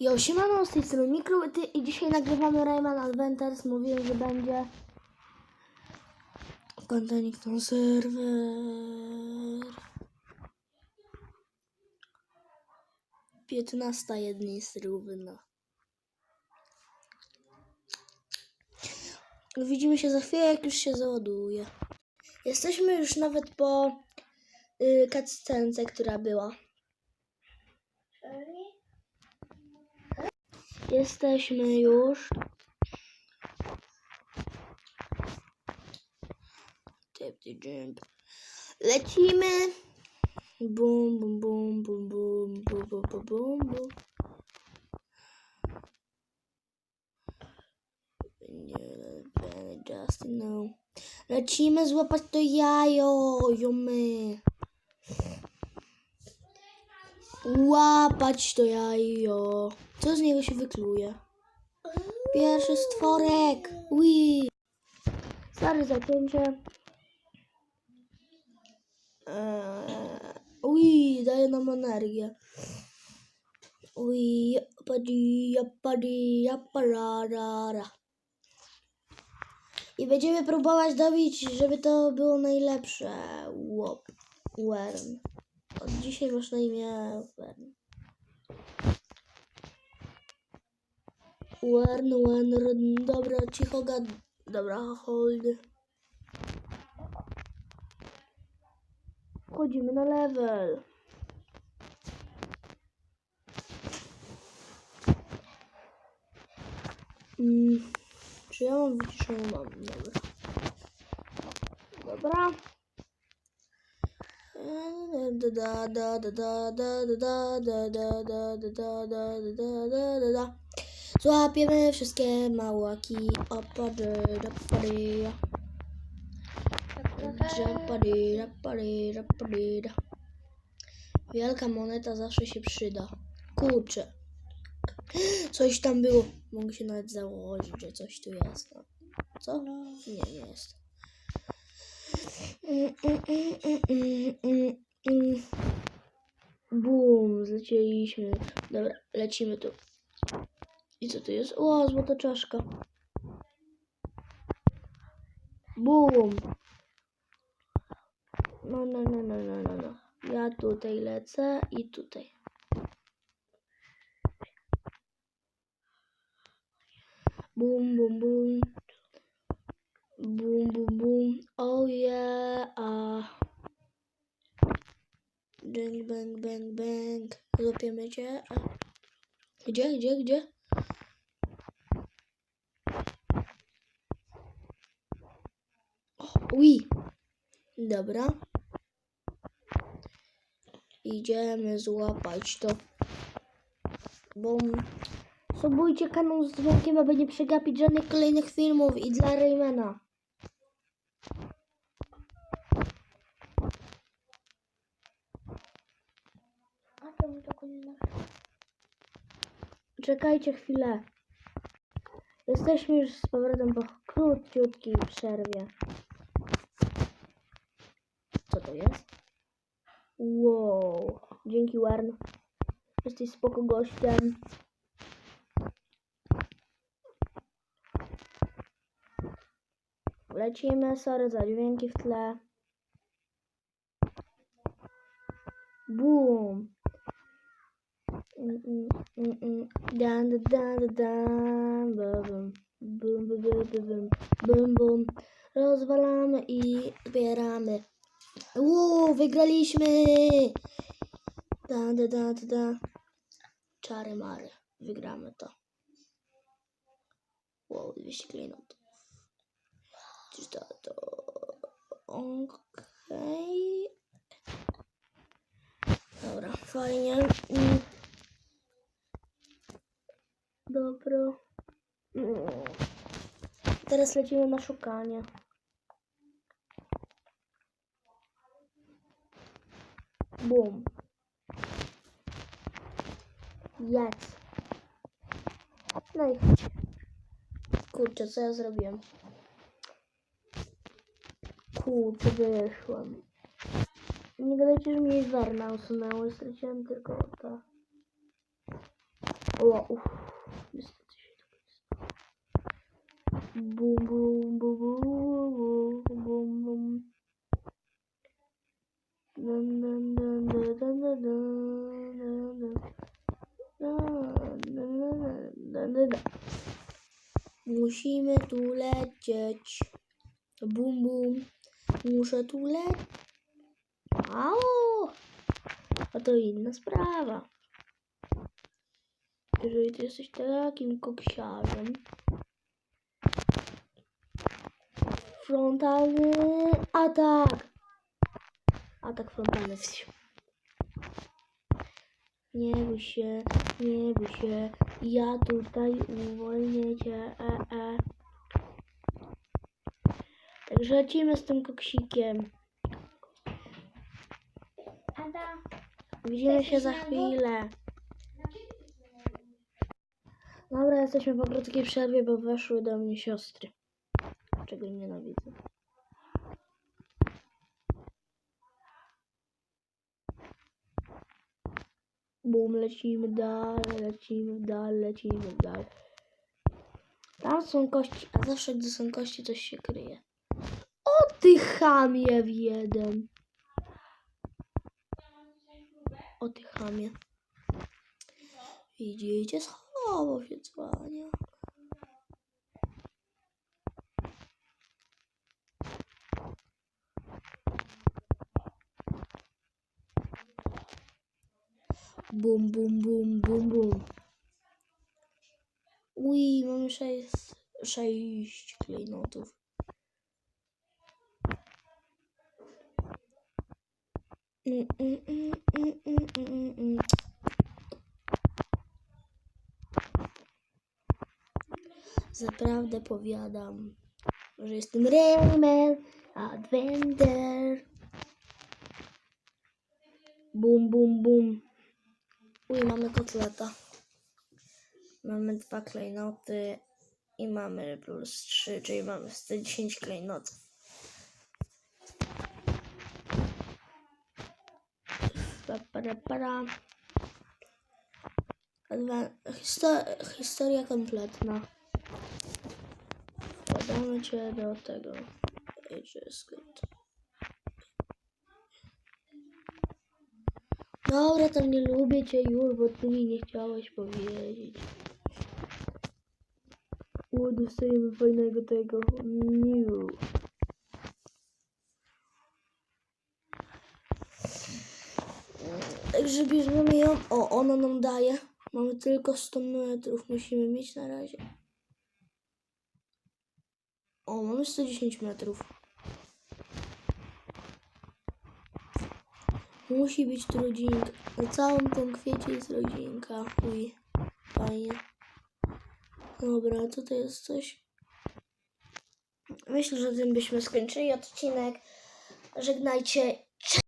Jo, siemano, z tej strony Mikrołyty i dzisiaj nagrywamy Rayman Adventures. Mówiłem, że będzie kontenik na serwer. 15 jednej równa. Widzimy się za chwilę, jak już się załaduje. Jesteśmy już nawet po y, cutscence, która była. Jesteśmy już. Tap the jump. Lecimy. Bum, bum, bum, bum, bum, bum, bum, bum, bum, bum. Just no. Lecimy złapać to jajo, jomy. Łapać to jajo. Co z niego się wykluje? Pierwszy stworek. Ui. Stary zacięcie. Eee, Ui, daje nam energię. Ui, japadi, japadi, japararara. I będziemy próbować dobić, żeby to było najlepsze. Łop. Wern. Od dzisiaj masz na imię Wern. Wern, Wern, dobra, cicho gad... Dobra, hold. Wchodzimy na level. Mm, czy ja mam? Mam, dobra. Dobra. Da da da da da da da da da da da da da da da da da Złapiemy wszystkie małaki opady, rapady. Rapady, rapady, rapady. Wielka moneta zawsze się przyda. Kurczę. Coś tam było. Mogę się nawet założyć, że coś tu jest. No. Co? Nie, nie jest. Bum, zlecieliśmy. Dobra, lecimy tu. I co to jest? O, złota czaszka. Bum. No, no, no, no, no, no, no. Ja tutaj lecę i tutaj. Bum, bum, bum. Bum, bum, bum. Oh yeah. Ah. Bang, bang, bang, bang. Złapiemy cię. Gdzie, gdzie, gdzie? O, Ui. Dobra. Idziemy złapać to. Bum. Subujcie kanał z dzwonkiem, aby nie przegapić żadnych kolejnych filmów i dla Raymana. Czekajcie chwilę. Jesteśmy już z powrotem po króciutkiej przerwie. Wow. Dzięki, Warn. Jesteś spoko gościem. Lecimy, sorry za dźwięki w tle. Boom. Mm, mm, mm, dan dan dan bum bum bum bum bum bum rozwalamy i zbieramy Uuu, wygraliśmy! Da, da, da, da. Czary mary. Wygramy to. Wow, 200 klejnotów. Czyż to, to... Okej. Dobra, fajnie. Mm. Dobra. Mm. Teraz lecimy na szukanie. бомб. П'ять. ну, Курча, це я зробив. Курча, вийшло. Не говорите же мне из Варнауса на его встречаем. О, уф. Бум-бум-бум-бум. Musimy tu lecieć. Bum, bum. Muszę tu lecieć. Au! A to inna sprawa. Jeżeli ty jesteś takim koksiarzem. Frontalny atak. Atak frontalny. Nie bój się, nie bój się. Ja tutaj uwolnię cię. E, e. Także lecimy z tym koksikiem. Ada, Widzimy się za chwilę. Dobra, jesteśmy po krótkiej przerwie, bo weszły do mnie siostry. Czego nienawidzę. Bum, lecimy dalej, lecimy dalej, lecimy dalej. Tam są kości, a zawsze gdy są kości, coś się kryje. O ty chamie w jeden. O ty chamie. Widzicie, schował się dzwania. Bum, bum, bum, bum, bum. Uj, mamy sześć, sześć klejnotów. Mm, mm, mm, mm, mm, mm, mm. Zaprawdę powiadam, że jestem Rayman Adventure. Bum, bum, bum. Uj, mamy kotleta. Mamy dwa klejnoty i mamy plus 3, czyli mamy 110 klejnotów. Pa, para, para. Historia kompletna. Podamy cię do tego. Ages good. Dobra, tam nie lubię cię już, bo ty mi nie chciałeś powiedzieć. O, dostajemy fajnego tego. New. Także bierzemy ją. O, ona nam daje. Mamy tylko 100 metrów. Musimy mieć na razie. O, mamy 110 metrów. Musi być tu rodzinka. Na całym tym kwiecie jest rodzinka. Uj, fajnie. Dobra, tutaj jest coś. Myślę, że tym byśmy skończyli odcinek. Żegnajcie.